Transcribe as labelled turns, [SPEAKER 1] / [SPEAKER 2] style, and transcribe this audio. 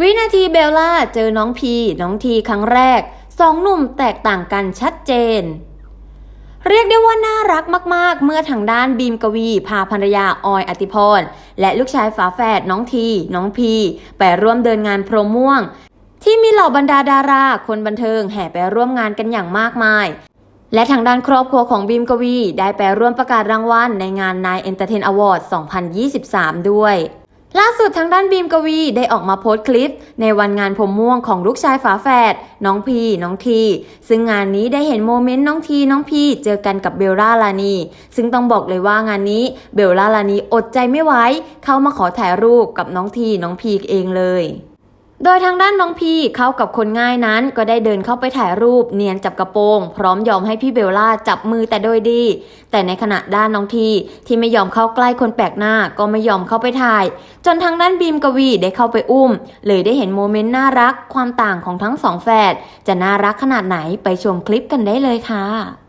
[SPEAKER 1] วินาทีเบลล่าเจอน้องพีน้องทีครั้งแรกสองหนุ่มแตกต่างกันชัดเจน เรียกได้ว่าน่ารักมากๆ เมื่อทางด้านบีมกวี พาภรรยาออยอติพร และลูกชายฝาแฝดน้องที น้องพีไปร่วมเดินงานโปรม่วง ที่มีเหล่าบรรดาดารา คนบันเทิงแห่ไปร่วมงานกันอย่างมากมาย และทางด้านครอบครัวของบีมกวี ได้ไปร่วมประกาศรางวัลในงานนายเอนเตอร์เทนอวอร์ด2023 ด้วย ล่าสุดทางด้านบีมกวีได้ออกมาโพสต์คลิป ในวันงานผมม่วงของลูกชายฝาแฝดน้องพีน้องที ซึ่งงานนี้ได้เห็นโมเมนต์น้องทีน้องพีเจอกันกับเบลล่าลานี ซึ่งต้องบอกเลยว่างานนี้เบลล่าลานีอดใจไม่ไหวเข้ามาขอถ่ายรูปกับน้องทีน้องพีเองเลย โดยทางด้านน้องพีเข้ากับคนง่ายนั้น ก็ได้เดินเข้าไปถ่ายรูปเนียนจับกระโปรงพร้อมยอมให้พี่เบลล่าจับมือแต่โดยดี แต่ในขณะด้านน้องทีที่ไม่ยอมเข้าใกล้คนแปลกหน้าก็ไม่ยอมเข้าไปถ่าย จนทางด้านบีมกวีได้เข้าไปอุ้ม เลยได้เห็นโมเมนต์น่ารักความต่างของทั้งสองแฝดจะน่ารักขนาดไหนไปชมคลิปกันได้เลยค่ะ